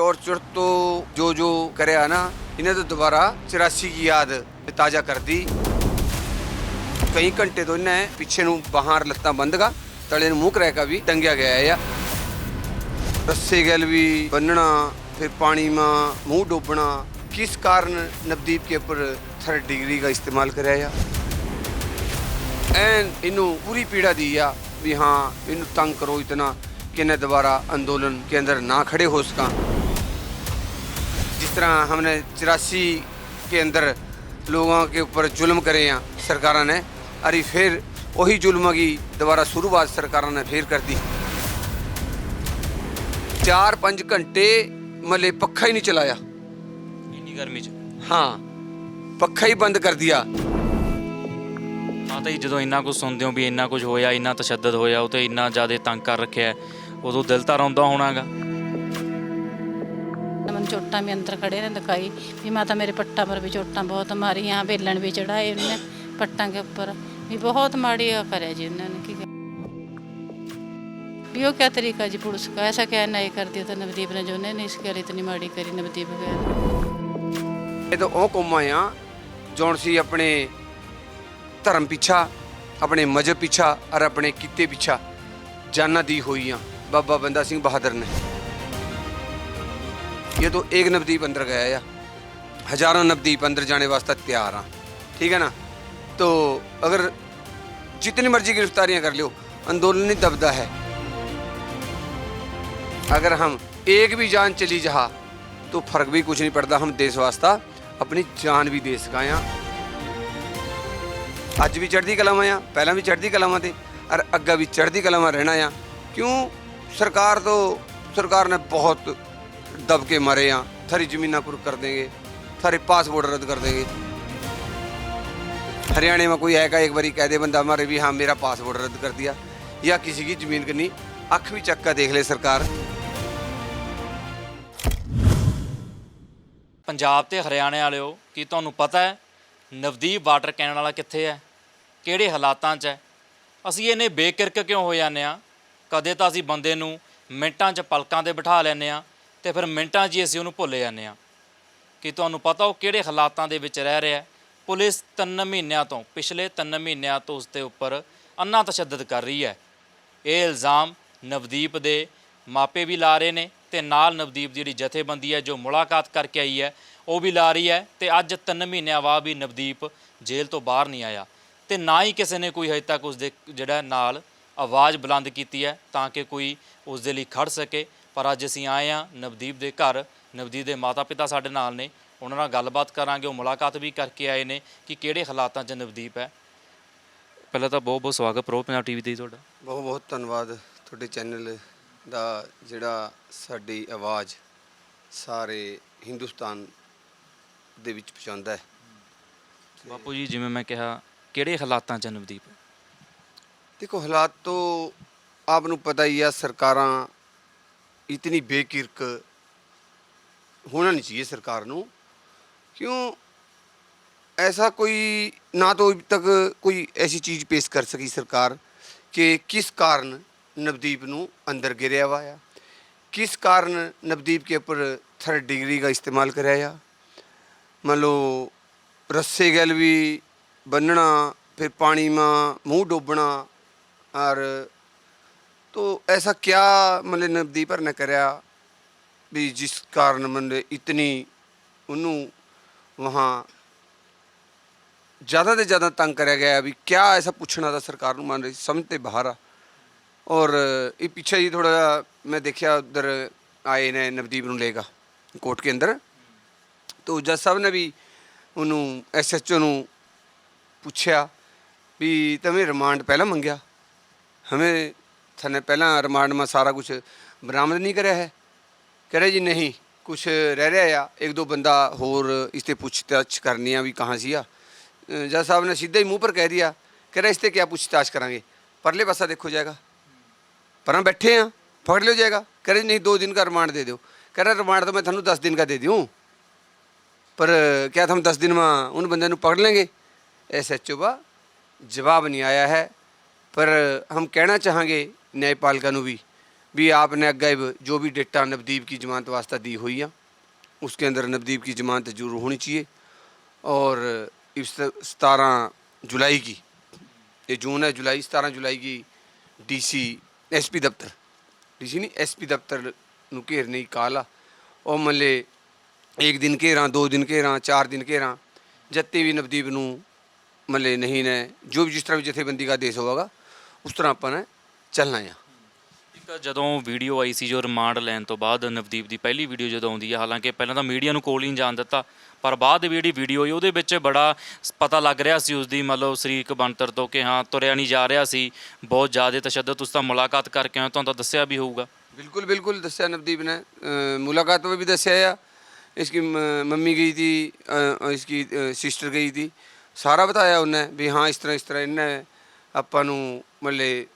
Torture ਤੋਂ ਜੋ ਜੋ ਕਰਿਆ ਨਾ ਇਹਨੇ ਤਾਂ ਦੁਬਾਰਾ 84 ਦੀ ਯਾਦ ਤਾਜ਼ਾ ਕਰਦੀ ਕਈ ਘੰਟੇ ਤੋਂ ਇਹਨੇ ਪਿੱਛੇ ਨੂੰ ਬਾਹਰ ਲੱਤਾਂ ਬੰਦਗਾ ਤਲੇ ਨੂੰ ਮੂੰਹ ਕਰੈਕਾ ਵੀ ਟੰਗਿਆ ਗਿਆ ਹੈ ਆ ਰੱਸੇ ਗਲ ਵੀ ਬੰਨਣਾ ਫਿਰ ਪਾਣੀ ਮਾ मुंह डूबना किस कारण नवदीप के ऊपर थर्ड डिग्री का इस्तेमाल कराया या ਐਨ ਇਹਨੂੰ ਪੂਰੀ ਪੀੜਾ ਦੀ ਆ ਵੀ ਹਾਂ ਇਹਨੂੰ ਤੰਗ ਕਰੋ ਇਤਨਾ कि न दोबारा आंदोलन के अंदर ना खड़े हो सका जिस तरह हमने चौरासी के अंदर लोगों के ऊपर जुल्म करे हैं सरकार ने अरे फिर वही जुल्म की दोबारा शुरुआत सरकार ने फिर कर दी चार पाँच घंटे मले पक्खा ही नहीं चलाया ਇੰਨੀ ਗਰਮੀ 'ਚ हाँ पक्खा ही बंद कर दिया ਮਾਤਾ ਜੀ ਜਦੋਂ ਇੰਨਾ ਕੁਝ ਸੁਣਦੇ ਹੋ ਵੀ ਇੰਨਾ ਕੁਝ ਹੋਇਆ ਇੰਨਾ ਤਸ਼ੱਦਦ ਹੋਇਆ ਉਹ ਤੇ ਇੰਨਾ ਜ਼ਿਆਦਾ ਤੰਗ ਕਰ ਰੱਖਿਆ ਹੈ, ਉਦੋਂ ਦਿਲ ਤਾਂ ਰੋਂਦਾ ਹੋਣਾਗਾ ਚੋਟਾਂ ਵੀ ਅੰਦਰ ਖੜੇ ਨੇ ਦਿਖਾਈ ਵੀ ਮਾਤਾ ਮੇਰੇ ਪੱਟਾਂ ਪਰ ਵੀ ਚੋਟਾਂ ਬਹੁਤ ਮਾਰੀਆਂ, ਵੇਲਣ ਵੀ ਚੜਾਏ ਉਹਨੇ ਪੱਟਾਂ ਦੇ ਉੱਪਰ। ਵੀ ਬਹੁਤ ਮਾੜੀ ਕਰਿਆ ਜੀ ਉਹਨਾਂ ਨੇ, ਕੀ ਵੀ ਉਹ ਕਿਆ ਤਰੀਕਾ ਜੀ ਪੁਲਿਸ ਦਾ? ਐਸਾ ਕਿਆ ਨਹੀਂ ਕਰਦੀ ਤਾਂ ਨਵਦੀਪ ਨੇ ਜੋ ਉਹਨੇ ਇਸ ਗੱਲ ਇਤਨੀ ਮਾੜੀ ਕਰੀ ਨਵਦੀਪ ਵਗੈਰਾ। ਇਹ ਤਾਂ ਉਹ ਕੌਮਾਂ ਆ ਜੌਣ ਸੀ ਆਪਣੇ ਧਰਮ ਪਿੱਛਾ, ਆਪਣੇ ਮਜ਼ਹਬ ਪਿੱਛਾ ਔਰ ਆਪਣੇ ਕਿੱਤੇ ਪਿੱਛਾ, ਜਾਨਾਂ ਦੀ ਹੋਈ ਆ। ਬਾਬਾ ਬੰਦਾ ਸਿੰਘ ਬਹਾਦਰ ਨੇ। ये तो एक नवदीप अंदर गया या हजारों नवदीप अंदर जाने वास्ते तैयार हाँ ठीक है ना तो अगर जितनी मर्जी गिरफ्तारियां कर लो आंदोलन नहीं दबदा है अगर हम एक भी जान चली जहा तो फर्क भी कुछ नहीं पड़ता हम देश वास्ता अपनी जान भी दे सकाया ਅੱਜ ਵੀ ਚੜ੍ਹਦੀ ਕਲਾਵਾਂ ਆ ਪਹਿਲਾਂ ਵੀ ਚੜ੍ਹਦੀ ਕਲਾਵਾਂ ਤੇ ਔਰ ਅੱਗਾ ਵੀ ਚੜ੍ਹਦੀ ਕਲਾਵਾਂ ਰਹਿਣਾ ਆ ਕਿਉਂ ਸਰਕਾਰ ਤੋਂ ਸਰਕਾਰ ਨੇ ਬਹੁਤ दब के मरे यहाँ थारी जमीन कुर्क कर देंगे थारे पासपोर्ट रद्द कर देंगे हरियाणा में कोई आएगा एक बारी कह दे बंदा हमारे भी हाँ मेरा पासपोर्ट रद्द कर दिया या किसी की जमीन करनी अख भी चक्का देख ले सरकार ਪੰਜਾਬ ਤੇ ਹਰਿਆਣੇ ਵਾਲਿਓ ਕੀ ਤੁਹਾਨੂੰ ਪਤਾ ਹੈ ਨਵਦੀਪ ਵਾਟਰ ਕੈਨਨ ਵਾਲਾ ਕਿੱਥੇ ਹੈ ਕਿਹੜੇ ਹਾਲਾਤਾਂ 'ਚ ਹੈ ਅਸੀਂ ਇਹਨੇ ਬੇਕਿਰਕ ਕਿਉਂ ਹੋ ਜਾਂਦੇ ਆ ਕਦੇ ਤਾਂ ਅਸੀਂ ਬੰਦੇ ਨੂੰ ਮਿੰਟਾਂ 'ਚ ਪਲਕਾਂ ਤੇ ਬਿਠਾ ਲੈਨੇ ਆ ਤੇ ਫਿਰ ਮਿੰਟਾਂ 'ਚ ਹੀ ਅਸੀਂ ਉਹਨੂੰ ਭੁੱਲ ਜਾਂਦੇ ਆ ਕਿ ਤੁਹਾਨੂੰ ਪਤਾ ਉਹ ਕਿਹੜੇ ਹਾਲਾਤਾਂ ਦੇ ਵਿੱਚ ਰਹਿ ਰਿਹਾ ਪੁਲਿਸ 3 ਮਹੀਨਿਆਂ ਤੋਂ, ਪਿਛਲੇ 3 ਮਹੀਨਿਆਂ ਤੋਂ ਉਸ ਦੇ ਉੱਪਰ ਅੰਨਾ ਤਸ਼ੱਦਦ ਕਰ ਰਹੀ ਹੈ। ਇਹ ਇਲਜ਼ਾਮ ਨਵਦੀਪ ਦੇ ਮਾਪੇ ਵੀ ਲਾ ਰਹੇ ਨੇ ਤੇ ਨਾਲ ਨਵਦੀਪ ਦੀ ਜਿਹੜੀ ਜਥੇਬੰਦੀ ਹੈ, ਜੋ ਮੁਲਾਕਾਤ ਕਰਕੇ ਆਈ ਹੈ, ਉਹ ਵੀ ਲਾ ਰਹੀ ਹੈ ਤੇ ਅੱਜ 3 ਮਹੀਨਿਆਂ ਬਾਅਦ ਵੀ ਨਵਦੀਪ ਜੇਲ੍ਹ ਤੋਂ ਬਾਹਰ ਨਹੀਂ ਆਇਆ। ਤੇ ਨਾ ਹੀ ਕਿਸੇ ਨੇ ਕੋਈ ਹਜੇ ਤੱਕ ਉਸ ਦੇ ਜਿਹੜਾ ਨਾਲ ਆਵਾਜ਼ ਬੁਲੰਦ ਕੀਤੀ ਹੈ ਤਾਂ ਕਿ ਕੋਈ ਉਸ ਦੇ ਲਈ ਖੜ ਸਕੇ। ਪਰ ਅੱਜ ਅਸੀਂ ਆਏ ਹਾਂ ਨਵਦੀਪ ਦੇ ਘਰ। ਨਵਦੀਪ ਦੇ ਮਾਤਾ-ਪਿਤਾ ਸਾਡੇ ਨਾਲ ਨੇ। ਉਹਨਾਂ ਨਾਲ ਗੱਲਬਾਤ ਕਰਾਂਗੇ। ਉਹ ਮੁਲਾਕਾਤ ਵੀ ਕਰਕੇ ਆਏ ਨੇ ਕਿ ਕਿਹੜੇ ਹਾਲਾਤਾਂ 'ਚ ਨਵਦੀਪ ਹੈ। ਪਹਿਲਾਂ ਤਾਂ ਬਹੁਤ ਬਹੁਤ ਸਵਾਗਤ ਪ੍ਰੋ ਪੰਜਾਬ ਟੀਵੀ ਤੇ ਤੁਹਾਡਾ। ਬਹੁਤ ਬਹੁਤ ਧੰਨਵਾਦ ਤੁਹਾਡੇ ਚੈਨਲ ਦਾ ਜਿਹੜਾ ਸਾਡੀ ਆਵਾਜ਼ ਸਾਰੇ ਹਿੰਦੁਸਤਾਨ ਦੇ ਵਿੱਚ ਪਹੁੰਚਾਉਂਦਾ ਹੈ। ਬਾਪੂ ਜੀ ਜਿਵੇਂ ਮੈਂ ਕਿਹਾ ਕਿਹੜੇ ਹਾਲਾਤਾਂ 'ਚ ਨਵਦੀਪ? ਦੇਖੋ ਹਾਲਾਤ ਤੋਂ ਆਪ ਨੂੰ ਪਤਾ ਹੀ ਆ ਸਰਕਾਰਾਂ ਇਤਨੀ ਬੇਕਿਰਕ ਹੋਣਾ ਨਹੀਂ चाहिए ਸਰਕਾਰ ਨੂੰ क्यों ऐसा कोई ना तो अभी तक कोई ऐसी चीज़ पेश कर सकी सरकार कि किस कारण नवदीप ਨੂੰ ਅੰਦਰ ਗਿਰਿਆ ਵਾ ਆ ਕਿਸ ਕਾਰਨ ਨਵਦੀਪ ਕੇ ਉੱਪਰ ਥਰਡ ਡਿਗਰੀ ਦਾ ਇਸਤੇਮਾਲ ਕਰਿਆ ਆ ਮੰਨ ਲਓ ਰੱਸੇ ਗਲ ਵੀ ਬੰਨਣਾ फिर पानी में मुंह डूबना और तो ऐसा क्या मतलब नवदीप ने करया भी जिस कारण मतलब इतनी ਉਹਨੂੰ ਵਹਾਂ ਜ਼ਿਆਦਾ ਤੋਂ ਜ਼ਿਆਦਾ ਤੰਗ ਕਰਿਆ ਗਿਆ ਵੀ ਕਿਆ ਐਸਾ ਪੁੱਛਣਾ ਦਾ ਸਰਕਾਰ ਨੂੰ ਮੰਨ ਰਹੀ ਸਮਝ ਤੇ ਬਾਹਰ ਆ ਔਰ ਇਹ ਪਿੱਛੇ ਜੀ ਥੋੜਾ ਜਿਹਾ ਮੈਂ ਦੇਖਿਆ ਉਧਰ ਆਏ ਨੇ ਨਵਦੀਪ ਨੂੰ ਲੇਗਾ ਕੋਰਟ ਕੇ ਅੰਦਰ ਤੋ ਜੱਜ ਸਾਹਿਬ ਨੇ ਵੀ ਉਹਨੂੰ ਐਸਐਚਓ ਨੂੰ ਪੁੱਛਿਆ ਵੀ ਤਵੇਂ ਰਿਮਾਂਡ ਪਹਿਲਾਂ ਮੰਗਿਆ ਹਮੇ ਥਾਣੇ ਪਹਿਲਾਂ ਰਿਮਾਂਡ ਮਾ ਸਾਰਾ ਕੁਝ ਬਰਾਮਦ ਨਹੀਂ ਕਰਿਆ ਹੈ। ਕਹਿੰਦਾ ਜੀ ਨਹੀਂ ਕੁਝ ਰਹਿ ਰਿਹਾ ਆ। ਇੱਕ ਦੋ ਬੰਦਾ ਹੋਰ ਇਸ ਤੇ ਪੁੱਛਤਾਛ ਕਰਨੀ ਆ ਵੀ ਕਹਾਂ ਸੀ ਆ। ਜੱਜ ਸਾਹਿਬ ਨੇ ਸਿੱਧਾ ਹੀ ਮੂੰਹ ਪਰ ਕਹਿ ਦਿਆ ਕਹਿੰਦਾ ਇਸ ਤੇ ਕੀ ਪੁੱਛਤਾਛ ਕਰਾਂਗੇ। ਪਰਲੇ ਪਾਸਾ ਦੇਖੋ ਜਾਏਗਾ। ਪਰ ਹਾਂ ਬੈਠੇ ਆ, ਫੜ ਲਿਓ ਜਾਏਗਾ। ਕਹਿੰਦੇ ਨਹੀਂ, ਦੋ ਦਿਨ ਦਾ ਰਿਮਾਂਡ ਦੇ ਦਿਓ। ਕਹਿੰਦਾ ਰਿਮਾਂਡ ਤਾਂ ਮੈਂ ਤੁਹਾਨੂੰ 10 ਦਿਨ ਦਾ ਦੇ ਦਿਉ। ਪਰ ਕਿਆ ਤੁਮ 10 ਦਿਨ ਮਾ ਉਹਨ ਬੰਦੇ ਨੂੰ ਪਕੜ ਲੈਂਗੇ? ਐਸਐਚਓ ਬਾ ਜਵਾਬ ਨਹੀਂ ਆਇਆ ਹੈ। ਪਰ ਹਮ ਕਹਿਣਾ ਚਾਹਾਂਗੇ न्यायपालिका ਨੂੰ ਵੀ ਵੀ ਆਪਨੇ ਅੱਗੇ ਜੋ ਵੀ ਡੇਟਾ ਨਵਦੀਪ की जमानत वास्ता दी हुई है उसके अंदर नवदीप की जमानत जरूर होनी चाहिए और इस सतारह जुलाई की ये जून है जुलाई सतारह जुलाई की ਡੀਸੀ ਐਸਪੀ ਦਫ਼ਤਰ ਡੀਸੀ ਨਹੀਂ ਐਸਪੀ ਦਫ਼ਤਰ ਨੂੰ ਘੇਰਨੇ ਦੀ ਕਾਲ ਆ ਉਹ ਮੱਲੇ ਇੱਕ ਦਿਨ ਘੇਰਾਂ ਦੋ ਦਿਨ ਘੇਰਾਂ ਚਾਰ ਦਿਨ ਘੇਰਾਂ ਜੱਤੇ ਵੀ ਨਵਦੀਪ ਨੂੰ ਮੱਲੇ ਨਹੀਂ ਨੇ ਜੋ ਵੀ ਜਿਸ ਤਰ੍ਹਾਂ ਵੀ ਜਥੇਬੰਦੀ ਦਾ ਦੇਸ਼ ਹੋਵੇਗਾ ਉਸ ਤਰ੍ਹਾਂ ਆਪਾਂ ਨੇ ਚੱਲਣਾ ਆ ਇੱਕ ਜਦੋਂ ਵੀਡੀਓ ਆਈ ਸੀ ਜੋ ਰਿਮਾਂਡ ਲੈਣ ਤੋਂ ਬਾਅਦ ਨਵਦੀਪ ਦੀ ਪਹਿਲੀ ਵੀਡੀਓ ਜਦੋਂ ਆਉਂਦੀ ਹੈ ਹਾਲਾਂਕਿ ਪਹਿਲਾਂ ਤਾਂ ਮੀਡੀਆ ਨੂੰ ਕੋਲ ਹੀ ਨਹੀਂ ਜਾਣ ਦਿੱਤਾ ਪਰ ਬਾਅਦ ਦੀ ਜਿਹੜੀ ਵੀਡੀਓ ਆਈ ਉਹਦੇ ਵਿੱਚ ਬੜਾ ਸ- ਪਤਾ ਲੱਗ ਰਿਹਾ ਸੀ ਉਸ ਦੀ ਮਤਲਬ ਸਰੀਰਕ ਬਣਤਰ ਤੋਂ ਕਿ ਹਾਂ ਤੁਰਿਆ ਨਹੀਂ ਜਾ ਰਿਹਾ ਸੀ ਬਹੁਤ ਜ਼ਿਆਦਾ ਤਸ਼ੱਦਦ ਤੁਸੀਂ ਤਾਂ ਮੁਲਾਕਾਤ ਕਰਕੇ ਆਏ ਹੋ, ਤੁਹਾਨੂੰ ਤਾਂ ਦੱਸਿਆ ਵੀ ਹੋਊਗਾ बिल्कुल बिल्कुल दस्या नवदीप ने अ, मुलाकात में भी दस्या या इसकी म- मम्मी गई थी अ, इसकी सिस्टर गई थी सारा बताया उन्हें भी हाँ इस तरह इस तरह इन्हें ਆਪਾਂ ਨੂੰ मतलब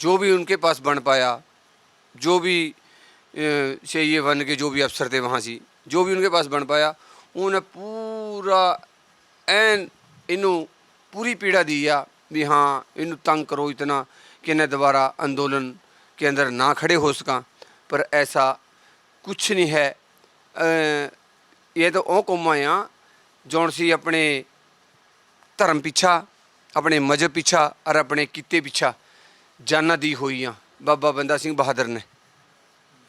जो भी उनके पास बन पाया जो भी अ, चाहिए बन के जो भी अफसर थे वहाँ से जो भी उनके पास बन पाया उन्हें पूरा ਐਨ ਇਹਨੂੰ ਪੂਰੀ ਪੀੜਾ दी ਆ भी हाँ इन्हें तंग करो इतना कि इन्हें दोबारा आंदोलन के अंदर ना खड़े हो सका पर ऐसा कुछ नहीं है अ, ये तो ਉਹ ਕੌਮਾਂ ਆ ਜੌਣ ਸੀ ਆਪਣੇ ਧਰਮ ਪਿੱਛਾ ਆਪਣੇ ਮਜਹਬ ਪਿੱਛਾ ਔਰ ਆਪਣੇ ਕਿੱਤੇ ਪਿੱਛਾ जाना दी हुई हैं बाबा बंदा सिंह बहादुर ने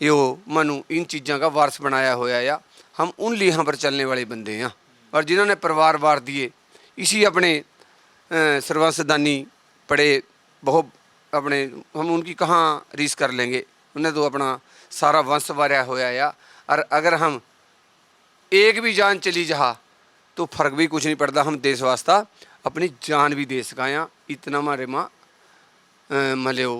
यो मनु इन चीज़ों का वारस बनाया हुआ या हम उन लीहों पर चलने वाले बंदे हैं और जिन्होंने परिवार वार दिए इसी अपने सर्वसदानी पड़े बहुत अपने हम उनकी कहाँ रीस कर लेंगे उन्हें तो अपना सारा वंश वारा हुआ या और अगर हम एक भी जान चली जहा तो फर्क भी कुछ नहीं पड़ता हम देश वास्ता अपनी जान भी दे सकाया इतना मारे माँ मले वो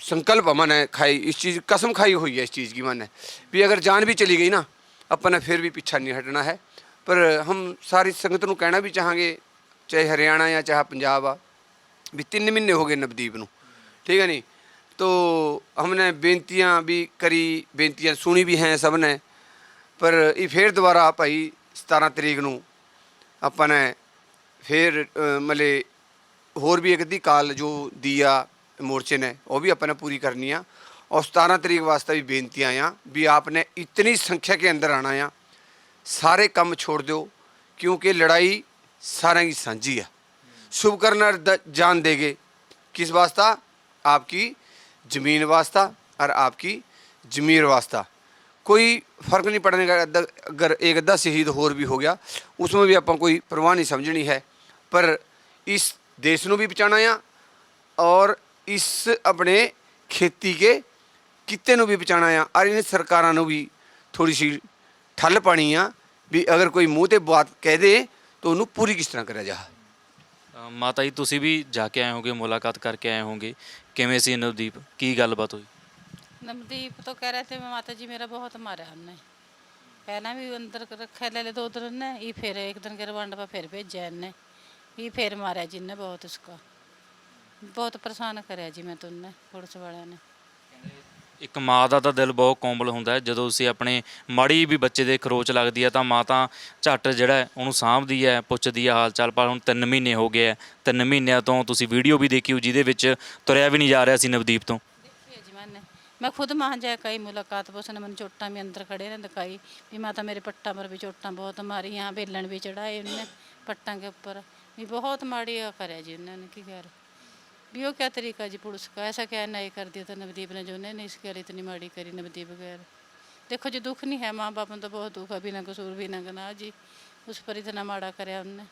संकल्प मन है खाई इस चीज़ कसम खाई हुई है इस चीज़ की मन है भी अगर जान भी चली गई ना अपन ने फिर भी पीछा नहीं हटना है पर हम सारी संगत ਨੂੰ ਕਹਿਣਾ ਵੀ ਚਾਹਾਂਗੇ ਚਾਹੇ ਹਰਿਆਣਾ ਜਾਂ ਚਾਹੇ ਪੰਜਾਬ ਆ ਵੀ ਤਿੰਨ ਮਹੀਨੇ ਹੋ ਗਏ ਨਵਦੀਪ ਨੂੰ ਠੀਕ ਹੈ ਨਹੀਂ तो हमने बेनतियां भी करी बेनतियां सुनी भी हैं सब ने ਪਰ ਇਹ ਫੇਰ ਦੁਬਾਰਾ ਭਾਈ 17 ਤਰੀਕ ਨੂੰ ਆਪਾਂ ਨੇ ਫੇਰ ਅ, ਮਲੇ ਹੋਰ ਵੀ ਇੱਕ ਅੱਧੀ ਕਾਲ ਜੋ ਦੀ ਆ ਮੋਰਚੇ ਨੇ ਉਹ ਵੀ ਆਪਾਂ ਨੇ ਪੂਰੀ ਕਰਨੀ ਆ और 17 ਤਰੀਕ ਵਾਸਤੇ ਵੀ ਬੇਨਤੀਆਂ ਆ ਵੀ ਆਪਨੇ ਇਤਨੀ ਸੰਖਿਆ के अंदर आना ਆ ਸਾਰੇ ਕੰਮ ਛੋੜ ਦਿਓ ਕਿਉਂਕਿ ਲੜਾਈ ਸਾਰਿਆਂ ਦੀ ਸਾਂਝੀ ਆ शुभ करना द- जान देगे किस वास्ता आपकी ज़मीन वास्ता और आपकी जमीर वास्ता कोई फर्क नहीं पड़ने का अद्धा- अगर एक अद्धा शहीद होर भी हो गया उसमें भी ਆਪਾਂ ਕੋਈ परवाह नहीं समझनी है पर इस देश ਨੂੰ ਵੀ ਬਚਾਣਾ ਆ ਔਰ ਇਸ ਆਪਣੇ ਖੇਤੀ ਕੇ ਕਿੱਤੇ ਨੂੰ ਵੀ ਬਚਾਣਾ ਆ ਔਰ ਇਹਨਾਂ ਸਰਕਾਰਾਂ ਨੂੰ ਵੀ ਥੋੜੀ ਸੀ ਠੱਲ ਪਾਣੀ ਆ ਵੀ ਅਗਰ ਕੋਈ ਮੂੰਹ ਤੇ ਬਾਤ ਕਹਿ ਦੇ ਤਾਂ ਉਹਨੂੰ ਪੂਰੀ ਕਿਸ ਤਰ੍ਹਾਂ ਕਰਿਆ ਜਾ ਅ, ਮਾਤਾ ਜੀ ਤੁਸੀਂ ਵੀ ਜਾ ਕੇ ਆਏ ਹੋਗੇ ਮੁਲਾਕਾਤ ਕਰਕੇ ਆਏ ਹੋਗੇ ਕਿਵੇਂ ਸੀ ਨਵਦੀਪ ਕੀ ਗੱਲਬਾਤ ਹੋਈ नवदीप तो कह रहे थे माता जी मेरा बहुत मारा उनने पहला भी अंदर कर रखा ले ले दो दिन ने ये फिर एक दिन के रिमांड पर फिर भेजा इनने ये फिर मारा जिनने बहुत उसका बहुत परेशान कराया जी मैं तो उनने पुलिस वाले ने ਇੱਕ ਮਾਂ ਦਾ ਤਾਂ ਦਿਲ ਬਹੁਤ ਕੋਮਲ ਹੁੰਦਾ ਹੈ ਜਦੋਂ ਤੁਸੀਂ ਆਪਣੇ ਮਾੜੀ ਵੀ ਬੱਚੇ ਦੇ ਖਰੋਚ ਲੱਗਦੀ ਹੈ ਤਾਂ ਮਾਂ ਤਾਂ ਝੱਟ ਜਿਹੜਾ ਹੈ ਉਹਨੂੰ ਸਾਂਭਦੀ ਹੈ ਪੁੱਛਦੀ ਹੈ ਹਾਲ ਚਾਲ ਪਰ ਹੁਣ 3 ਮਹੀਨੇ ਹੋ ਗਏ ਹੈ 3 ਮਹੀਨਿਆਂ ਤੋਂ ਤੁਸੀਂ ਵੀਡੀਓ ਵੀ ਦੇਖੀ ਹੋ ਜਿਹਦੇ ਵਿੱਚ ਤੁਰਿਆ ਵੀ ਨਹੀਂ ਜਾ ਰਿਹਾ ਸੀ ਨਵਦੀਪ ਤੋਂ देखिए जी मैंने मैं खुद वहाँ जाए कई मुलाकात पर उसने मैंने चोटा में अंदर खड़े ने दिखाई भी माता मेरे पट्टा पर भी चोटा बहुत मारी यहाँ बेलन भी चढ़ाए उनने पट्टा के ऊपर भी बहुत माड़ी करे जी उन्होंने की कर भी वो क्या तरीका जी पुलिस का ऐसा क्या नहीं कर दिया था नवदीप ने जो उन्होंने इसके लिए इतनी माड़ी करी नवदीप गैर देखो जी दुख नहीं है माँ बाप में तो बहुत दुख है बिना कसूर बिना गनाह जी उस पर इतना माड़ा कराया उनने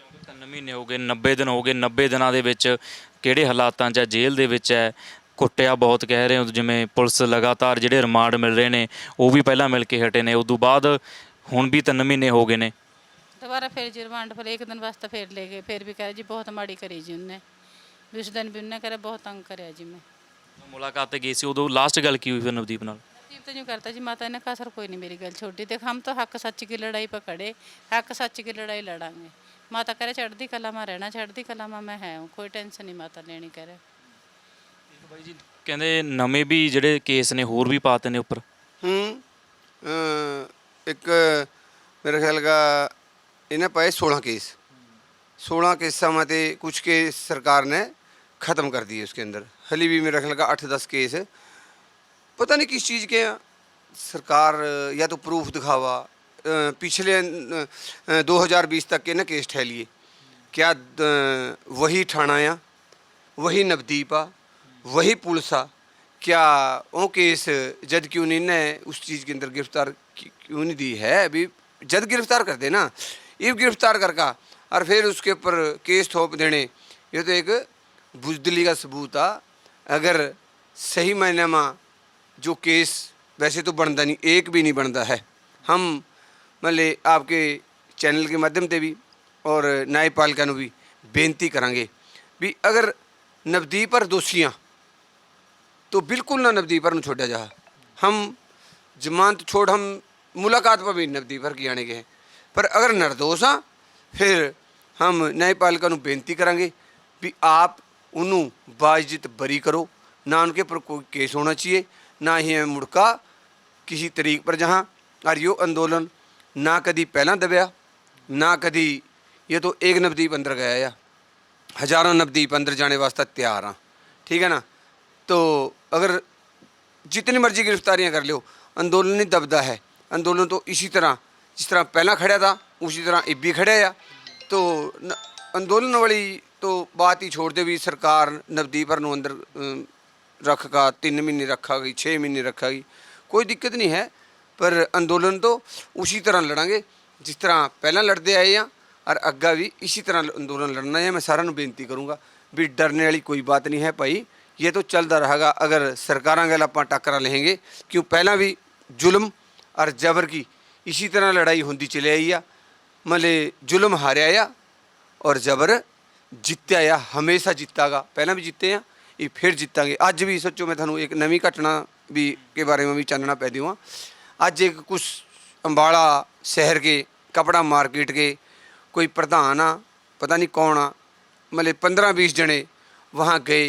ਕਿਉਂਕਿ 3 ਮਹੀਨੇ ਹੋ ਗਏ 90 ਦਿਨ ਹੋ ਗਏ 90 ਦਿਨਾਂ ਦੇ ਵਿੱਚ ਕਿਹੜੇ ਹਾਲਾਤਾਂ 'ਚ ਹੈ ਜੇਲ੍ਹ ਦੇ ਵਿੱਚ ਹੈ ਕੁੱਟਿਆ ਬਹੁਤ ਕਹਿ ਰਹੇ ਹੋ ਜਿਵੇਂ ਪੁਲਿਸ ਲਗਾਤਾਰ ਜਿਹੜੇ ਰਿਮਾਂਡ ਮਿਲ ਰਹੇ ਨੇ ਉਹ ਵੀ ਪਹਿਲਾਂ ਮਿਲ ਕੇ ਹਟੇ ਨੇ ਉਸ ਤੋਂ ਬਾਅਦ ਹੁਣ ਵੀ 3 ਮਹੀਨੇ ਹੋ ਗਏ ਨੇ दोबारा फिर जी रिमांड पर एक दिन वास्ते फिर ले गए फिर भी कह रहे जी बहुत माड़ी करी जी उनने भी उस दिन भी उनने करे बहुत तंग कराया जी मैं ਮੁਲਾਕਾਤ ਤੇ ਗਈ ਸੀ ਉਦੋਂ ਲਾਸਟ ਗੱਲ ਕੀ ਹੋਈ ਫਿਰ ਨਵਦੀਪ ਨਾਲ नवदीप तो यूँ करता जी माता ने कहा सर कोई नहीं मेरी गल छोड़ी देख हम तो हक सच की लड़ाई पर खड़े हक सच की लड़ाई लड़ांगे माता करे चढ़ती कला में रहना चढ़ती कला में मैं है हूँ कोई टेंशन नहीं माता लेनी करे ਬਾਈ ਜੀ ਕਹਿੰਦੇ ਨਵੇਂ ਵੀ ਜਿਹੜੇ ਕੇਸ ਨੇ ਹੋਰ ਵੀ ਪਾਤੇ ਨੇ ਉੱਪਰ ਹੂੰ ਅ, ਇੱਕ ਮੇਰੇ ਖਿਆਲ ਦਾ इन्हें पाए सोलह केस। सोलह केसा में तो कुछ केस सरकार ने ख़त्म कर दिए उसके अंदर। हली भी मेरा रख लगा अठ दस केस। पता नहीं किस चीज़ के सरकार, या तो प्रूफ दिखावा। पिछले 2020 तक के ना केस ठहलिए। क्या वही ठाणाया वही नवदीप आ वही पुलिस आ क्या वो केस जज क्यों नहीं ने उस चीज़ के अंदर गिरफ़्तार क्यों नहीं दी है? अभी जद गिरफ़्तार कर देना ये गिरफ़्तार करका और फिर उसके ऊपर केस थोप देने। ये तो एक बुजदली का सबूत आ। अगर सही मायने में जो केस वैसे तो बनता नहीं, एक भी नहीं बनता है। हम मतलब आपके चैनल के माध्यम से भी और न्यायपालिका भी बेनती करेंगे भी अगर नवदीप और दोषियाँ तो बिल्कुल ना नवदीप पर छोड़ा जा। हम जमानत छोड़, हम मुलाकात पर भी नवदीप पर की आने के हैं। पर अगर निर्दोष हाँ फिर हम न्यायपालिका ਨੂੰ ਬੇਨਤੀ ਕਰਾਂਗੇ ਵੀ आप उन्होंने बाइज्जत बरी करो ना उनके पर कोई केस होना चाहिए ना ही है मुड़का किसी तरीक पर जहाँ और यो आंदोलन ना कदी पहला दबया ना कदी ये तो एक नवदीप अंदर गया या हजारों नवदीप अंदर जाने वास्ते तैयार हाँ ठीक है ना तो अगर जितनी मर्जी गिरफ्तारियां कर लो अंदोलन नहीं दबदा है अंदोलन तो इसी तरह जिस तरह पहला खड़ा था, उसी तरह ये भी खड़ा आ तो अंदोलन वाली तो बात ही छोड़ दे भी, सरकार नवदीपर अंदर रखगा तीन महीने रखा गई छः महीने रखा गई। कोई दिक्कत नहीं है, पर अंदोलन तो उसी तरह लड़ा जिस तरह पहला लड़ते आए हैं, और अगर भी इसी तरह अंदोलन लड़ना है। मैं सारा बेनती करूँगा भी डरने वाली कोई बात नहीं है भाई। ये तो चलता रहेगा, अगर सरकार गल आप टाकर लेंगे, क्यों पहला भी जुल्म और जबर की इसी तरह लड़ाई होती चली आई आ मतलब जुल्म हारिया आ और जबर ਜਿੱਤਿਆ ਆ ਹਮੇਸ਼ਾ ਜਿੱਤਾਗਾ ਪਹਿਲਾਂ ਵੀ ਜਿੱਤੇ ਆ ਇਹ ਫਿਰ ਜਿੱਤਾਂਗੇ ਅੱਜ ਵੀ ਸੱਚੋ ਮੈਂ ਤੁਹਾਨੂੰ ਇੱਕ ਨਵੀਂ ਘਟਨਾ ਵੀ ਕੇ ਬਾਰੇ में भी ਚਾਨਣਾ ਪੈ ਦਿਵਾਂ ਅੱਜ ਇੱਕ ਕੁਛ ਅੰਬਾਲਾ शहर के कपड़ा मार्केट के कोई प्रधान आ पता नहीं कौन आ मतलब पंद्रह बीस जने वहाँ गए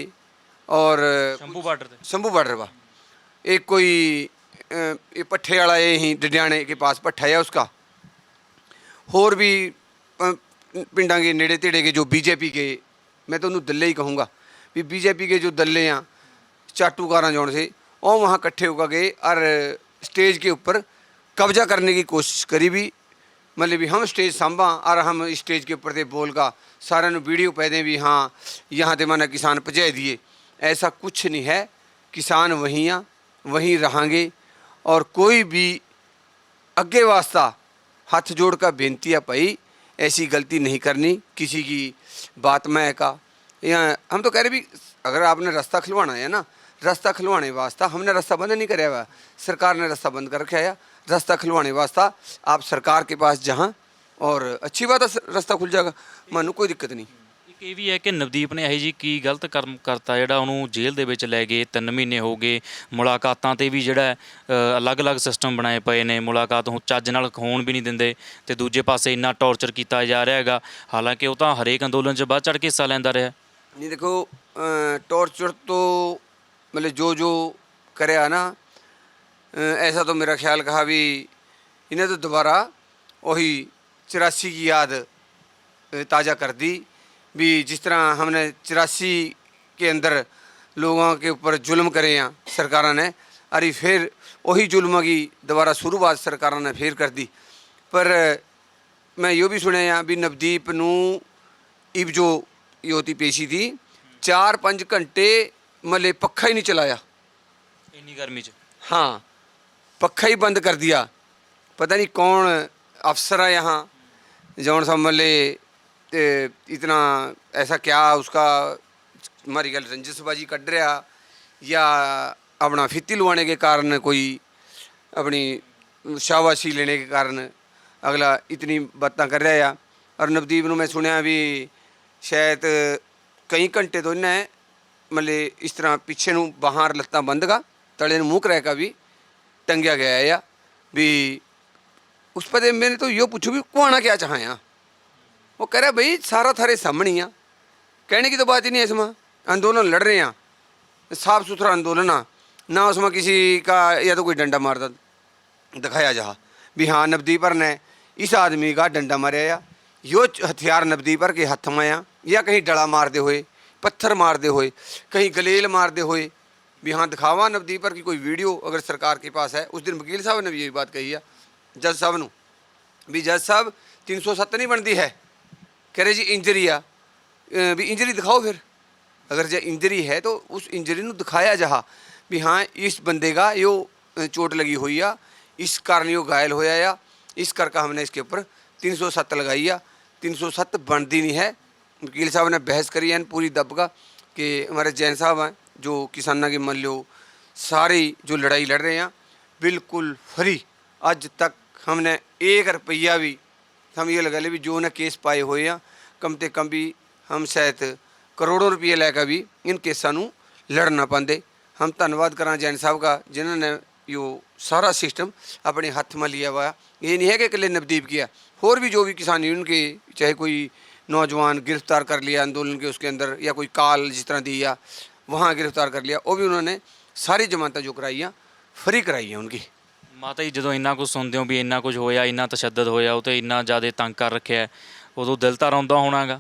और ਸ਼ੰਭੂ ਬਾਰਡਰ ਤੇ शंभू बॉर्डर वा एक कोई अ, ये पट्ठे वाला ये ही डडियाने के पास पट्ठा है उसका ਹੋਰ ਵੀ ਅ, ਪਿੰਡਾਂ ਦੇ ਨੇੜੇ ਤੇੜੇ ਕੇ ਜੋ ਬੀਜੇਪੀ के मैं तो उन्हें दल्ले ही कहूँगा भी बीजेपी के जो दल्ले हैं चाटूकारा जौन से वो वहाँ इकट्ठे होकर गए और स्टेज के ऊपर कब्जा करने की कोशिश करी भी मतलब भी हम स्टेज संभा और हम स्टेज के ऊपर से बोल का सारे ਨੂੰ वीडियो पै दें भी हाँ यहाँ ते माना किसान पहुँचा दिए ऐसा कुछ नहीं है किसान वहीं आ वहीं रहेंगे और कोई भी अगे वास्ता हाथ जोड़ कर बेनती है भाई, ऐसी गलती नहीं करनी, किसी की बात में का। या हम तो कह रहे भी, अगर आपने रास्ता खुलवाना है ना, रास्ता खुलवाने वास्ता हमने रास्ता बंद नहीं कराया हुआ। सरकार ने रास्ता बंद कर रखा है, रास्ता खुलवाने वास्ता आप सरकार के पास जहाँ और अच्छी बात है, रास्ता खुल जाएगा, मानो कोई दिक्कत नहीं। ਇਹ ਵੀ ਹੈ ਕਿ ਨਵਦੀਪ ਨੇ ਇਹ ਜੀ ਕੀ ਗਲਤ ਕਰਮ ਕਰਤਾ, ਜਿਹੜਾ ਉਹਨੂੰ ਜੇਲ੍ਹ ਦੇ ਵਿੱਚ ਲੈ ਗਏ, ਤਿੰਨ ਮਹੀਨੇ ਹੋ ਗਏ। ਮੁਲਾਕਾਤਾਂ ਤੇ ਵੀ ਜਿਹੜਾ ਅਲੱਗ-ਅਲੱਗ ਸਿਸਟਮ ਬਣਾਏ ਪਏ ਨੇ। ਮੁਲਾਕਾਤ ਹੁਣ ਚੱਜ ਨਾਲ ਹੋਣ ਵੀ ਨਹੀਂ ਦਿੰਦੇ ਤੇ ਦੂਜੇ ਪਾਸੇ ਇੰਨਾ ਟੌਰਚਰ ਕੀਤਾ ਜਾ ਰਿਹਾ ਹੈਗਾ। ਹਾਲਾਂਕਿ ਉਹ ਤਾਂ ਹਰੇਕ ਅੰਦੋਲਨ 'ਚ ਵੱਧ ਚੜ ਕੇ ਹਿੱਸਾ ਲੈਂਦਾ ਰਿਹਾ। ਨਹੀਂ ਦੇਖੋ ਟੌਰਚਰ ਤੋਂ ਮਤਲਬ ਜੋ ਜੋ ਕਰਿਆ ਨਾ ਐਸਾ ਤਾਂ ਮੇਰਾ ਖਿਆਲ ਕਹਾ ਵੀ ਇਹਨਾਂ ਤੋਂ ਦੁਬਾਰਾ ਉਹੀ 84 ਦੀ ਯਾਦ ਤਾਜ਼ਾ ਕਰਦੀ। भी जिस तरह हमने चौरासी के अंदर लोगों के ऊपर जुल्म करे हैं सरकारों ने अरे फिर वही जुल्म की दोबारा शुरुआत सरकारों ने फिर कर दी पर मैं यो भी सुनिया भी नवदीप ਨੂੰ इब जो योति पेशी थी चार पाँच घंटे मले पक्खा ही नहीं चलाया ਇੰਨੀ ਗਰਮੀ 'ਚ हाँ पक्खा ही बंद कर दिया पता नहीं कौन अफसर है यहाँ जौन सा मले ते इतना ऐसा क्या उसका हमारी गल रंजिशबाजी कट रहा या अपना फित्ती लुआने के कारण कोई अपनी शाबाशी लेने के कारण अगला इतनी बातें कर रहा है और नवदीप ਨੂੰ ਮੈਂ ਸੁਣਿਆ ਵੀ ਸ਼ਾਇਦ ਕਈ ਘੰਟੇ ਤੋਂ ਇਹਨੇ ਮਤਲਬ ਇਸ ਤਰ੍ਹਾਂ ਪਿੱਛੇ ਨੂੰ ਬਾਹਰ ਲੱਤਾਂ ਬੰਦ ਗਾ ਤਲੇ ਨੂੰ ਮੂੰਹ ਕਰਾ ਕੇ ਵੀ ਟੰਗਿਆ ਗਿਆ ਹੈ भी उस पर मैंने तो यो पूछू भी कुआना क्या चाहे वो कह रहा भाई सारा थारे सामने ही आ कहने की तो बात ही नहीं है इसमें आंदोलन लड़ रहे हैं साफ सुथरा आंदोलन आ ना उसमें किसी का या तो कोई डंडा मारता दिखाया जहा भी हाँ नवदीप ने इस आदमी का डंडा मारा या यो हथियार नवदीपर के हथ में आ या कहीं डला मारते हुए पत्थर मारते हुए कहीं गलेल मारते हुए भी हाँ दिखावा नवदीपर की कोई वीडियो अगर सरकार के पास है उस दिन वकील साहब ने भी यही बात कही है जज साहब न भी जज साहब 307 नहीं बनती है कह रहे जी इंजरी आ अ, भी इंजरी दिखाओ फिर अगर जो इंजरी है तो उस इंजरी ਨੂੰ ਦਿਖਾਇਆ ਜਹਾ ਵੀ ਹਾਂ ਇਸ ਬੰਦੇ ਦਾ यो अ, चोट लगी हुई आ इस कारण यो घायल होया या इस करके हमने इसके ऊपर 307 लगाई आ 307 बनती नहीं है वकील साहब ने बहस करी है पूरी दबका कि हमारे जैन साहब हैं जो किसानों के मान लो सारी जो लड़ाई लड़ रहे हैं बिल्कुल फ्री आज तक हमने एक रुपया भी हम ये लगा ले भी जो उन्हें केस पाए हुए हैं कम से कम भी हम शायद करोड़ों रुपये लेकर भी इन केसां ਨੂੰ ਲੜ ਨਾ ਪਾਉਂਦੇ हम ਧੰਨਵਾਦ ਕਰਾਂ ਜੈਨ ਸਾਹਿਬ ਦਾ ਜਿਨ੍ਹਾਂ ਨੇ यो सारा सिस्टम अपने हाथ में लिया हुआ है ये नहीं है कि इकल्ले नवदीप किया और भी जो भी किसान यूनियन के चाहे कोई नौजवान गिरफ्तार कर लिया आंदोलन के उसके अंदर या कोई काल जिस तरह दिया वहाँ गिरफ्तार कर लिया वो भी उन्होंने सारी जमानतें जो कराई हैं फ्री कराई हैं उनकी ਮਾਤਾ ਜੀ ਜਦੋਂ ਇੰਨਾ ਕੁਝ ਸੁਣਦੇ ਹੋ ਵੀ ਇੰਨਾ ਕੁਝ ਹੋਇਆ ਇੰਨਾ ਤਸ਼ੱਦਦ ਹੋਇਆ ਉਹ ਤੇ ਇੰਨਾ ਜ਼ਿਆਦਾ ਤੰਗ ਕਰ ਰੱਖਿਆ ਹੈ, ਉਦੋਂ ਦਿਲ ਤਾਂ ਰੋਂਦਾ ਹੋਣਾਗਾ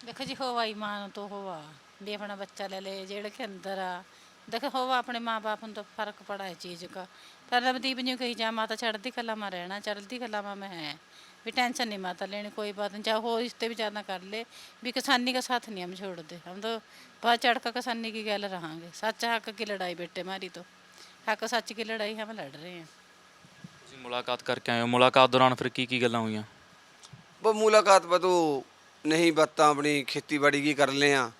देखो जी होवा ही मां तो होवा भी अपना बच्चा ले ले जेड़ के अंदर आ देखो होवा अपने माँ बाप तो फर्क पड़ा है चीज़ का पर नवदीप जी कही जा माता चढ़ती कला में रहना चढ़ती कला में मैं है भी टेंशन नहीं माता लेनी कोई बात नहीं चाहे हो इससे भी ज़्यादा कर ले भी किसानी का साथ नहीं हम छोड़ते हम तो बहुत चढ़ कर किसानी की गल रहांगे सच हक की लड़ाई बेटे मारी तो हक सच की लड़ाई हम लड़ रहे हैं ਤੁਸੀਂ ਮੁਲਾਕਾਤ ਕਰਕੇ ਆਏ ਹੋ ਮੁਲਾਕਾਤ ਦੌਰਾਨ ਫਿਰ ਕੀ ਕੀ ਗੱਲਾਂ ਹੋਈਆਂ ਬਸ ਮੁਲਾਕਾਤ ਬਤੋ ਨਹੀਂ ਬਾਤਾਂ ਆਪਣੀ ਖੇਤੀਬਾੜੀ ਕੀ ਕਰ ਲਏ ਆ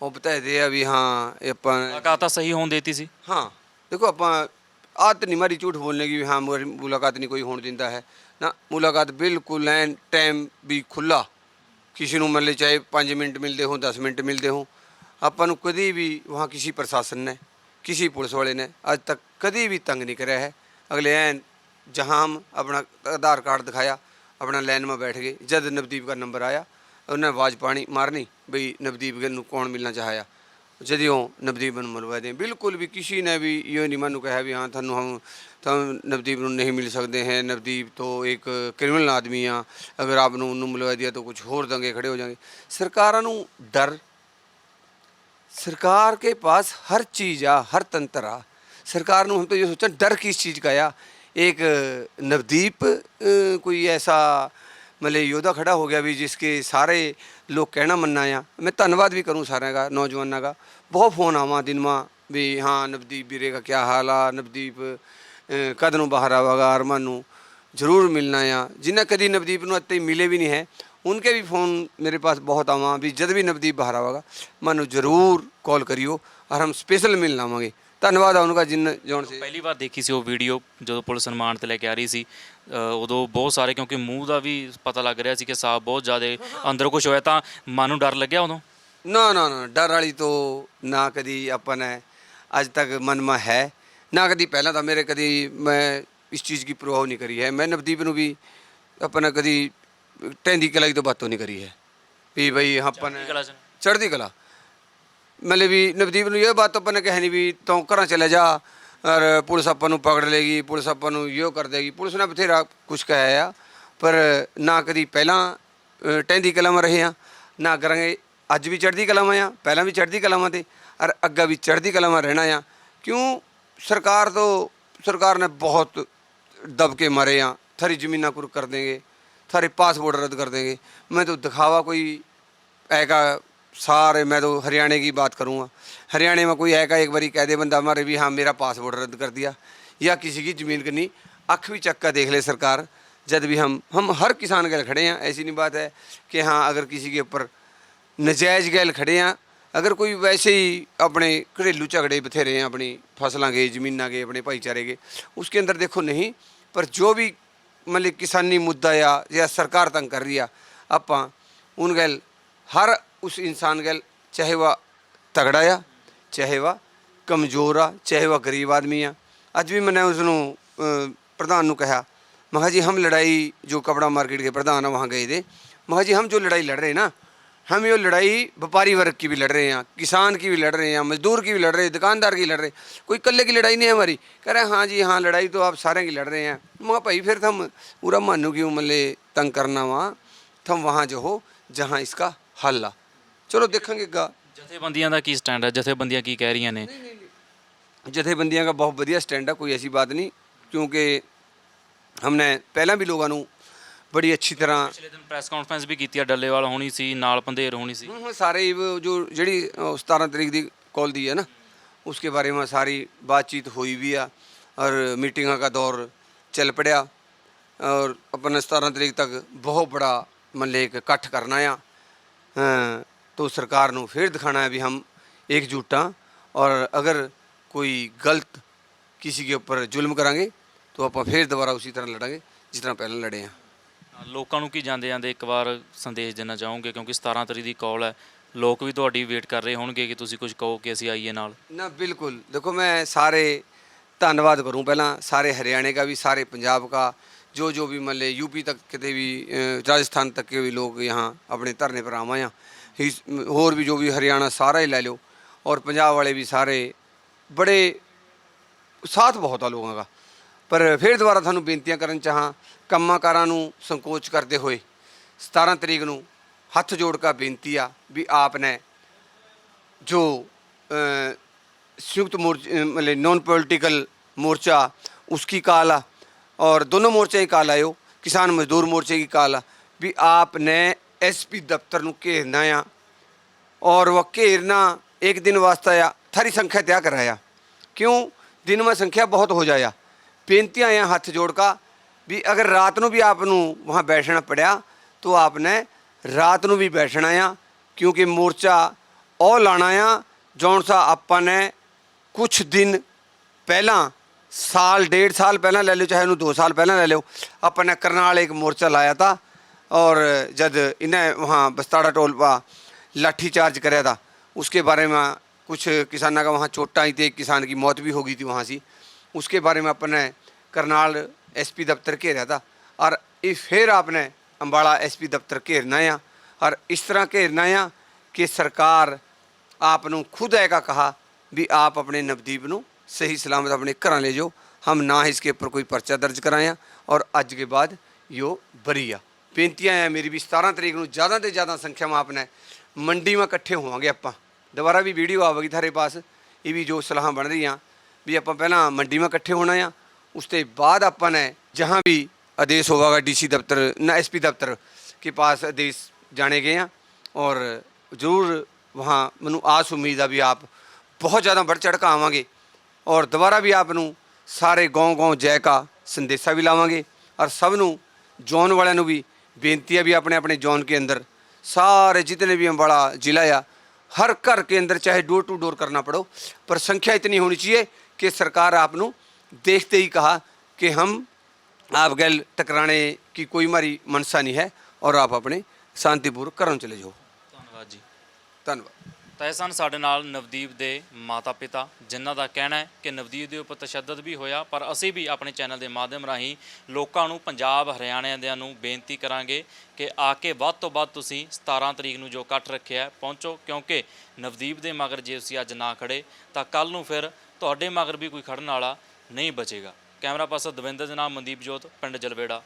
ਉਹ ਬਤਾਏਦੇ ਆ ਵੀ ਹਾਂ ਇਹ ਆਪਾਂ ਮੁਲਾਕਾਤ ਤਾਂ ਸਹੀ ਹੋਣ ਦੇਤੀ ਸੀ ਹਾਂ ਦੇਖੋ ਆਪਾਂ ਆਦਤ ਨਹੀਂ ਮਾਰੀ ਝੂਠ ਬੋਲਣੇ की भी हाँ मेरी मुलाकात नहीं कोई होने ਦਿੰਦਾ ਹੈ ਨਾ ਮੁਲਾਕਾਤ ਬਿਲਕੁਲ ਐਨ ਟਾਈਮ ਵੀ ਖੁੱਲਾ ਕਿਸੇ ਨੂੰ ਮੰਨ ਲੈ ਚਾਹੇ 5 ਮਿੰਟ ਮਿਲਦੇ ਹੋ 10 ਮਿੰਟ ਮਿਲਦੇ ਹੋ ਆਪਾਂ ਨੂੰ ਕਦੀ ਵੀ ਵਹਾਂ ਕਿਸੇ ਪ੍ਰਸ਼ਾਸਨ ਨੇ ਕਿਸੇ ਪੁਲਿਸ ਵਾਲੇ ਨੇ ਅੱਜ ਤੱਕ ਕਦੀ ਵੀ ਤੰਗ ਨਹੀਂ ਕਰਿਆ ਹੈ ਅਗਲੇ ਐਨ ਜਹਾਂ ਹਮ ਆਪਣਾ ਆਧਾਰ ਕਾਰਡ ਦਿਖਾਇਆ ਆਪਣਾ ਲਾਈਨ में बैठ गए जब नवदीप का नंबर आया उन्हें आवाज़ पानी मारनी बई नवदीप ਨੂੰ ਕੌਣ ਮਿਲਣਾ ਚਾਹਿਆ ਜਦੋਂ ਨਵਦੀਪ ਨੂੰ ਮਿਲਵਾ ਦੇ ਬਿਲਕੁਲ ਵੀ ਕਿਸੇ ਨੇ ਵੀ ਇਹ ਨਹੀਂ ਮੈਨੂੰ ਕਿਹਾ ਵੀ ਹਾਂ ਤੁਹਾਨੂੰ ਹਮ ਤੁਹਾਨੂੰ ਨਵਦੀਪ ਨੂੰ ਨਹੀਂ ਮਿਲ ਸਕਦੇ ਹੈ ਨਵਦੀਪ ਤੋਂ ਇੱਕ ਕ੍ਰਿਮੀਨਲ ਆਦਮੀ ਆ ਅਗਰ ਆਪ ਨੂੰ ਉਹਨੂੰ ਮਿਲਵਾ ਦਿਆ ਤਾਂ ਕੁਝ ਹੋਰ ਦੰਗੇ ਖੜੇ ਹੋ ਜਾਣਗੇ ਸਰਕਾਰਾਂ ਨੂੰ ਡਰ सरकार के पास हर चीज़ आ हर तंत्र आ सरकार ਨੂੰ हम तो ये सोचा डर किस चीज़ का आ एक नवदीप अ, कोई ऐसा मतलब योद्धा खड़ा हो गया भी जिसके सारे लोग कहना मनना आ मैं धन्यवाद भी करूँ सारे का नौजवानों का बहुत फ़ोन आवा दिन में भी हाँ नवदीप ਵੀਰੇ का क्या हाल आ नवदीप ਅ, ਕਦ ਨੂੰ ਬਾਹਰ ਆਵਾਗਾ ਅਰਮਾਨ ਨੂੰ ਜ਼ਰੂਰ ਮਿਲਣਾ ਆ ਜਿਨ੍ਹਾਂ ਕਦੀ ਨਵਦੀਪ ਨੂੰ ਅੱਤੇ ਮਿਲੇ ਵੀ ਨਹੀਂ ਹੈ उनके भी फ़ोन मेरे पास बहुत आवा भी जब भी नवदीप बाहर आवागा मानो ज़रूर कॉल करियो और हम स्पेशल मिलना आवांगे ਧੰਨਵਾਦ ਆ ਉਨ੍ਹਾਂ ਜਿਨ ਜੌਨ ਸੇ। ਪਹਿਲੀ ਵਾਰ ਦੇਖੀ ਸੀ ਉਹ ਵੀਡੀਓ ਜਦੋਂ ਪੁਲਿਸ ਸਨਮਾਨ ਤੇ ਲੈ ਕੇ ਆ ਰਹੀ ਸੀ। ਅ, ਉਦੋਂ ਬਹੁਤ ਸਾਰੇ ਕਿਉਂਕਿ ਮੂੰਹ ਦਾ ਵੀ ਪਤਾ ਲੱਗ ਰਿਹਾ ਸੀ ਕਿ ਸਾਹ ਬਹੁਤ ਜ਼ਿਆਦਾ ਅੰਦਰ ਕੁਝ ਹੋਇਆ ਤਾਂ ਮਨ ਨੂੰ ਡਰ ਲੱਗਿਆ ਉਦੋਂ? ਨਾ ਨਾ ਨਾ ਡਰ ਵਾਲੀ ਤੋਂ ਨਾ ਕਦੀ ਆਪਾਂ ਨੇ ਅੱਜ ਤੱਕ ਮਨ ਮਾ ਹੈ। ਨਾ ਕਦੀ ਪਹਿਲਾਂ ਤਾਂ ਮੇਰੇ ਕਦੀ ਮੈਂ ਇਸ ਚੀਜ਼ ਦੀ ਪ੍ਰਵਾਹ ਨਹੀਂ ਕਰੀ ਹੈ। ਮੈਂ ਨਵਦੀਪ ਨੂੰ ਵੀ ਆਪਾਂ ਨੇ ਕਦੀ ਟੈਂਦੀ ਕਲਾਈ ਤੋਂ ਬਾਤੋਂ ਨਹੀਂ ਕਰੀ ਹੈ। ਵੀ ਬਈ ਆਪਾਂ ਨੇ। ਚੜ੍ਹਦੀ ਕਲਾ। ਮਤਲਬ ਵੀ ਨਵਦੀਪ ਨੂੰ ਇਹ ਬਾਤ ਆਪਾਂ ਨੇ ਕਹਿਣੀ ਵੀ ਤੂੰ ਘਰਾਂ ਚਲੇ ਜਾ, ਔਰ ਪੁਲਿਸ ਆਪਾਂ ਨੂੰ ਪਕੜ ਲੇਗੀ, ਪੁਲਿਸ ਆਪਾਂ ਨੂੰ ਯੋ ਕਰ ਦੇਗੀ। ਪੁਲਿਸ ਨੇ ਬਥੇਰਾ ਕੁਝ ਕਹਿਆ ਆ, ਪਰ ਨਾ ਕਦੀ ਪਹਿਲਾਂ ਟੈਂਦੀ ਕਲਮ ਰਹੇ ਆ, ਨਾ ਕਰਾਂਗੇ, ਅੱਜ ਵੀ ਚੜ੍ਹਦੀ ਕਲਮ ਆ, ਪਹਿਲਾਂ ਵੀ ਚੜ੍ਹਦੀ ਕਲਮਾਂ ਤੇ, ਔਰ ਅੱਗਾ ਵੀ ਚੜ੍ਹਦੀ ਕਲਮਾਂ ਰਹਿਣਾ ਆ। ਕਿਉਂ? ਸਰਕਾਰ ਤੋਂ, ਸਰਕਾਰ ਨੇ ਬਹੁਤ ਦਬਕੇ ਮਾਰੇ ਆ, ਥਰੀ ਜ਼ਮੀਨਾਂ ਕੁਰ ਕਰ ਦੇਗੇ ਥਾਰੇ ਪਾਸਪੋਰਟ ਰੱਦ ਕਰ ਦੇਗੇ ਮੈਂ ਤਾਂ ਦਿਖਾਵਾ ਕੋਈ ਐ सारे मैं तो हरियाणे की बात करूँगा। हरियाणा में कोई है का एक बारी कह दे बंदा मारे भी हाँ मेरा पासपोर्ट रद्द कर दिया। या किसी की ज़मीन करनी, अख भी चक्का देख ले सरकार जब भी हम हम हर किसान गैल खड़े हैं, ऐसी नहीं बात है कि हाँ अगर किसी के ऊपर नजायज़ गैल खड़े हैं, अगर कोई वैसे ही अपने घरेलू झगड़े बथेरे हैं, अपनी फ़सलों के जमीना के अपने भाईचारे के उसके अंदर देखो नहीं, पर जो भी मतलब किसानी मुद्दा या या सरकार तंग कर रही है, आप गैल हर उस इंसान गैल चाहे वह तगड़ा आ ਚਾਹੇ ਵਾ ਕਮਜ਼ੋਰ ਆ ਚਾਹੇ ਵਾ ਗਰੀਬ ਆਦਮੀ ਆ ਅੱਜ ਵੀ ਮੈਨੇ ਉਸ ਨੂੰ ਅ, ਪ੍ਰਧਾਨ ਨੂੰ ਕਿਹਾ ਮੈਂ ਕਿਹਾ ਜੀ ਹਮ ਲੜਾਈ ਜੋ ਕਪੜਾ मार्केट के प्रधान है वहाँ गए थे मैं कहा जी हम जो लड़ाई लड़ रहे हैं ना हम ये लड़ाई व्यापारी वर्ग की भी लड़ रहे हैं किसान की भी लड़ रहे हैं मजदूर की भी लड़ रहे हैं दुकानदार की लड़ रहे हैं कोई कल्ले की लड़ाई नहीं है हमारी कह रहे हैं हाँ जी हाँ लड़ाई तो आप सारे की लड़ रहे हैं मैं कहा, भाई फिर हम पूरा मानू क्यों मल्ले तंग करना वहाँ तुम वहाँ जो हो जहाँ इसका हल आ चलो देखेंगे गा ਜਥੇਬੰਦੀਆਂ ਦਾ ਕੀ ਸਟੈਂਡ ਹੈ ਜਥੇਬੰਦੀਆਂ ਕੀ ਕਹਿ ਰਹੀਆਂ ਨੇ ਜਥੇਬੰਦੀਆਂ ਦਾ ਬਹੁਤ ਵਧੀਆ ਸਟੈਂਡ ਆ ਕੋਈ ਐਸੀ ਬਾਤ ਨਹੀਂ ਕਿਉਂਕਿ ਹਮਨੇ ਪਹਿਲਾਂ ਵੀ ਲੋਕਾਂ ਨੂੰ ਬੜੀ ਅੱਛੀ ਤਰ੍ਹਾਂ ਪਿਛਲੇ ਦਿਨ ਪ੍ਰੈਸ ਕਾਨਫਰੰਸ ਵੀ ਕੀਤੀ ਆ ਡੱਲੇਵਾਲ ਹੋਣੀ ਸੀ ਨਾਲ ਪੰਧੇਰ ਹੋਣੀ ਸੀ हाँ, हाँ, सारे वो जो जड़ी सतारह तारीख दी कॉल दी है ना उसके बारे में सारी बातचीत हुई भी है और मीटिंग का दौर चल पड़ा और अपन सतारह तारीख तक बहुत बड़ा मन ले के इकट्ठ करना है अ, तो सरकार ਨੂੰ फिर दिखाना है भी हम एकजुट हाँ और अगर कोई गलत किसी के ऊपर जुल्म करांगे तो ਆਪਾਂ फिर दोबारा उसी तरह लड़ेंगे जिस तरह पहले लड़े हैं ਲੋਕਾਂ ਨੂੰ ਕੀ ਜਾਂਦੇ ਜਾਂਦੇ ਇੱਕ ਵਾਰ ਸੰਦੇਸ਼ ਦੇਣਾ ਚਾਹੋਗੇ ਕਿਉਂਕਿ 17 ਤਰੀਕ ਦੀ ਕਾਲ ਹੈ ਲੋਕ ਵੀ ਤੁਹਾਡੀ ਵੇਟ ਕਰ ਰਹੇ ਹੋਣਗੇ ਕਿ ਤੁਸੀਂ ਕੁਝ ਕਹੋ ਕਿ ਅਸੀਂ ਆਈਏ ਨਾਲ ना बिल्कुल देखो मैं सारे धन्यवाद करूं पहला सारे हरियाणा का भी सारे पंजाब का जो जो भी मान ले यूपी तक कितने भी अ, राजस्थान तक के भी लोग यहाँ अपने धरने पर आवा हैं ही- होर भी जो भी हरियाणा सारा ही ले लो और पंजाब वाले भी सारे बड़े ਸਾਥ ਬਹੁਤ ਆ ਲੋਕਾਂ ਦਾ ਪਰ ਫਿਰ ਦੁਬਾਰਾ ਤੁਹਾਨੂੰ ਬੇਨਤੀਆਂ ਕਰਨ ਚਾਹਾਂ ਕੰਮਾਂਕਾਰਾਂ ਨੂੰ ਸੰਕੋਚ ਕਰਦੇ ਹੋਏ 17 ਤਰੀਕ ਨੂੰ ਹੱਥ ਜੋੜ ਕੇ ਬੇਨਤੀ ਆ ਵੀ ਆਪ ਨੇ जो अ, संयुक्त मोर्चा मतलब नॉन पॉलिटिकल मोर्चा उसकी काल आ और दोनों मोर्चे की काल आयो किसान मजदूर मोर्चे की काल आ भी आपने एसपी दफ्तर ਨੂੰ ਘੇਰਨਾ ਆ और वह घेरना एक दिन वास्ता आ थारी संख्या तय कराया क्यों दिन में संख्या बहुत हो जाया बेनतियाँ हैं हाथ जोड़ का भी अगर रात ਨੂੰ ਵੀ ਆਪ ਨੂੰ वहाँ बैठना पड़ा तो आपने ਰਾਤ ਨੂੰ ਵੀ ਬੈਠਣਾ ਆ ਕਿਉਂਕਿ ਮੋਰਚਾ ਉਹ ਲਾਣਾ ਆ ਜੌਨ ਸਾ ਆਪਾਂ ਨੇ ਕੁਝ ਦਿਨ ਪਹਿਲਾਂ ਸਾਲ ਡੇਢ ਸਾਲ ਪਹਿਲਾਂ ਲੈ ਲਿਓ ਚਾਹੇ ਉਹਨੂੰ 2 ਸਾਲ ਪਹਿਲਾਂ ਲੈ ਲਿਓ ਆਪਾਂ ਨੇ ਕਰਨਾਲ ਇੱਕ ਮੋਰਚਾ ਲਾਇਆ ਤਾ और जब इन्हें वहाँ बस्ताड़ा टोल पर लाठी चार्ज कराया था उसके बारे में कुछ किसानों का वहाँ चोट आई थी एक किसान की मौत भी हो गई थी वहाँ से उसके बारे में अपने करनाल एसपी दफ्तर घेरा था और ये फिर आपने अम्बाड़ा एसपी दफ्तर घेरना है और इस तरह घेरना है कि सरकार ਆਪ ਨੂੰ ਖੁਦ ਐਗਾ ਕਹਾ ਵੀ ਆਪ ਆਪਣੇ ਨਵਦੀਪ ਨੂੰ ਸਹੀ ਸਲਾਮਤ ਆਪਣੇ ਘਰਾਂ ਲੈ ਜਾਓ हम ना ही इसके ऊपर कोई पर्चा दर्ज कराया और ਅੱਜ के बाद यो बरी ਆ ਬੇਨਤੀਆਂ ਆ ਮੇਰੀ ਵੀ 17 ਤਰੀਕ ਨੂੰ ਜ਼ਿਆਦਾ ਤੇ ਜ਼ਿਆਦਾ ਸੰਖਿਆ ਮਾ ਆਪਣਾ ਮੰਡੀ ਮਾ ਇਕੱਠੇ ਹੋਵਾਂਗੇ ਆਪਾਂ। ਦੁਬਾਰਾ ਵੀ ਵੀਡੀਓ ਆਵੇਗੀ ਥਾਰੇ ਪਾਸ। ਇਹ ਵੀ ਜੋ ਸਲਾਹਾਂ ਬਣ ਰਹੀਆਂ, ਵੀ ਆਪਾਂ ਪਹਿਲਾਂ ਮੰਡੀ ਮਾ ਇਕੱਠੇ ਹੋਣਾ ਆ। ਉਸ ਤੇ ਬਾਅਦ ਆਪਾਂ ਨੇ ਜਹਾਂ ਵੀ ਆਦੇਸ਼ ਹੋਵਾਗਾ ਡੀਸੀ ਦਫ਼ਤਰ, ਨਾ ਐਸਪੀ ਦਫ਼ਤਰ, ਕੇ ਪਾਸ ਆਦੇਸ਼ ਜਾਣੇ ਗਏ ਆ। ਔਰ ਜ਼ਰੂਰ ਵਹਾਂ ਮੈਨੂੰ ਆਸ ਉਮੀਦ ਆ ਵੀ ਆਪ ਬਹੁਤ ਜ਼ਿਆਦਾ ਵੱਡ ਚੜਕਾ ਆਵਾਂਗੇ। ਔਰ ਦੁਬਾਰਾ ਵੀ ਆਪ ਨੂੰ ਸਾਰੇ ਗਾਉਂ ਗਾਉਂ ਜੈ ਕਾ ਸੰਦੇਸ਼ਾ ਵੀ ਲਾਵਾਂਗੇ। ਔਰ ਸਭ ਨੂੰ, ਜੌਨ ਵਾਲਿਆਂ ਨੂੰ ਵੀ ਬੇਨਤੀ ਹੈ ਵੀ ਆਪਣੇ ਆਪਣੇ ਜੌਨ के अंदर सारे जितने भी अम्बाड़ा जिला या हर घर के अंदर चाहे डोर टू डोर करना पड़ो पर संख्या इतनी होनी चाहिए कि सरकार आपनु देखते ही कहा कि हम आप गैल टकराने की कोई हमारी मनसा नहीं है और आप अपने शांतिपूर्वक घरों चले जाओ ਧੰਨਵਾਦ ਜੀ धन्यवाद ਤਾਂ ਇਹ ਸਨ ਸਾਡੇ ਨਾਲ ਨਵਦੀਪ ਦੇ ਮਾਤਾ ਪਿਤਾ ਜਿਨ੍ਹਾਂ ਦਾ ਕਹਿਣਾ ਹੈ ਕਿ ਨਵਦੀਪ ਦੇ ਉੱਪਰ ਤਸ਼ੱਦਦ ਵੀ ਹੋਇਆ, ਪਰ ਅਸੀਂ ਵੀ ਆਪਣੇ ਚੈਨਲ ਦੇ ਮਾਧਿਅਮ ਰਾਹੀਂ ਲੋਕਾਂ ਨੂੰ ਪੰਜਾਬ ਹਰਿਆਣਾ ਦਿਆਂ ਨੂੰ ਬੇਨਤੀ ਕਰਾਂਗੇ ਕਿ ਆ ਕੇ ਵੱਧ ਤੋਂ ਵੱਧ ਤੁਸੀਂ 17 ਤਰੀਕ ਨੂੰ ਜੋ ਇਕੱਠ ਰੱਖਿਆ ਪਹੁੰਚੋ, ਕਿਉਂਕਿ ਨਵਦੀਪ ਦੇ ਮਗਰ ਜੇ ਤੁਸੀਂ ਅੱਜ ਨਾ ਖੜੇ, ਤਾਂ ਕੱਲ ਨੂੰ ਫਿਰ ਤੁਹਾਡੇ ਮਗਰ ਵੀ ਕੋਈ ਖੜਨ ਵਾਲਾ ਨਹੀਂ ਬਚੇਗਾ। ਕੈਮਰਾ ਪਰਸਨ ਦਵਿੰਦਰ ਦੇ ਨਾਮ ਮਨਦੀਪ ਜੋਤ, ਪਿੰਡ ਜਲਵੇੜਾ।